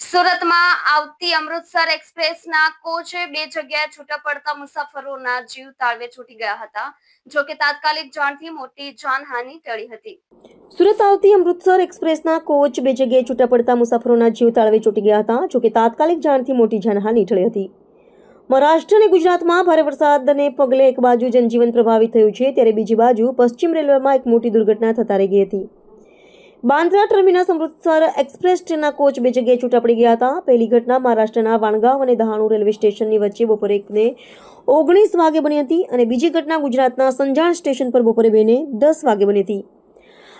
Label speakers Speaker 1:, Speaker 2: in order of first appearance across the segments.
Speaker 1: સુરતમાં આવતી અમૃતસર એક્સપ્રેસના કોચે બે જગ્યાએ છૂટા પડતા મુસાફરોના જીવ તાળવે છૂટી ગયા હતા, જો કે તાત્કાલિક જાણથી મોટી જાનહાનિ ટળી હતી.
Speaker 2: સુરત આવતી અમૃતસર એક્સપ્રેસના કોચ બે જગ્યાએ છૂટા પડતા મુસાફરોના જીવ તાળવે છૂટી ગયા હતા, જો કે તાત્કાલિક જાણથી મોટી જાનહાનિ ટળી હતી. મહારાષ્ટ્ર અને ગુજરાતમાં ભારે વરસાદને પગલે એક બાજુ જનજીવન પ્રભાવિત થયું છે, ત્યારે બીજી બાજુ પશ્ચિમ રેલવેમાં એક મોટી દુર્ઘટના થતા રહી ગઈ હતી. બાંદ્રા ટર્મિનસ અમૃતસર એક્સપ્રેસ ટ્રેનના કોચ બે જગ્યાએ છૂટા ગયા હતા. પહેલી ઘટના મહારાષ્ટ્રના વાણગાંવ અને દહાણુ રેલવે સ્ટેશનની વચ્ચે બપોરે એકને ઓગણીસ વાગે બની હતી અને બીજી ઘટના ગુજરાતના સંજાણ સ્ટેશન પર બપોરે બેને દસ વાગે બની હતી.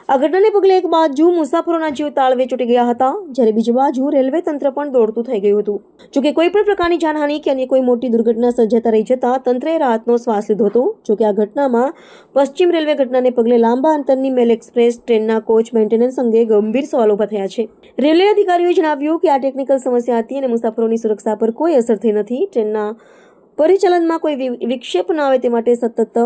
Speaker 2: આ ઘટનાને પગલે એક બાજુ મુસાફરોના જીવ તાળવે ચૂંટી ગયા હતા, જ્યારે બીજી બાજુ રેલવે તંત્ર પણ દોડતું થઈ ગયું હતું. જોકે કોઈ પણ પ્રકારની જાનહાનિ કે અન્ય કોઈ મોટી દુર્ઘટના સર્જાતા રહી જતા તંત્રએ રાહતનો શ્વાસ લીધો હતો. જોકે આ ઘટનામાં પશ્ચિમ રેલવે ઘટનાને પગલે લાંબા અંતરની મેલ એક્સપ્રેસ, ટ્રેનના કોચ, મેન્ટેનન્સ અંગે ગંભીર સવાલો ઊભા થયા છે. રેલવે અધિકારીઓએ જણાવ્યું કે આ ટેકનિકલ સમસ્યા હતી અને મુસાફરોની સુરક્ષા પર કોઈ અસર થઈ નથી. ટ્રેનના પરિચાલનમાં કોઈ વિક્ષેપ ન આવે તે માટે સતત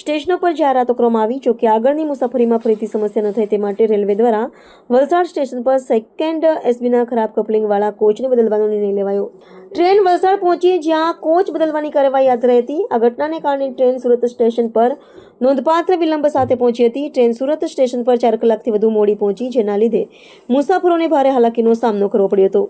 Speaker 2: સ્ટેશનો પર જાહેરાતો કરવામાં આવી. જોકે આગળની મુસાફરીમાં ફરીથી સમસ્યા ન થાય તે માટે રેલવે દ્વારા વલસાડ સ્ટેશન પર સેકન્ડ એસબીના ખરાબ કપલિંગવાળા કોચને બદલવાનો નિર્ણય લેવાયો. ટ્રેન વલસાડ પહોંચી જ્યાં કોચ બદલવાની કાર્યવાહી હાથ રહી હતી. આ ઘટનાને કારણે ટ્રેન સુરત સ્ટેશન પર નોંધપાત્ર વિલંબ સાથે પહોંચી હતી. ટ્રેન સુરત સ્ટેશન પર ચાર કલાકથી વધુ મોડી પહોંચી, જેના લીધે મુસાફરોને ભારે હાલાકીનો સામનો કરવો પડ્યો હતો.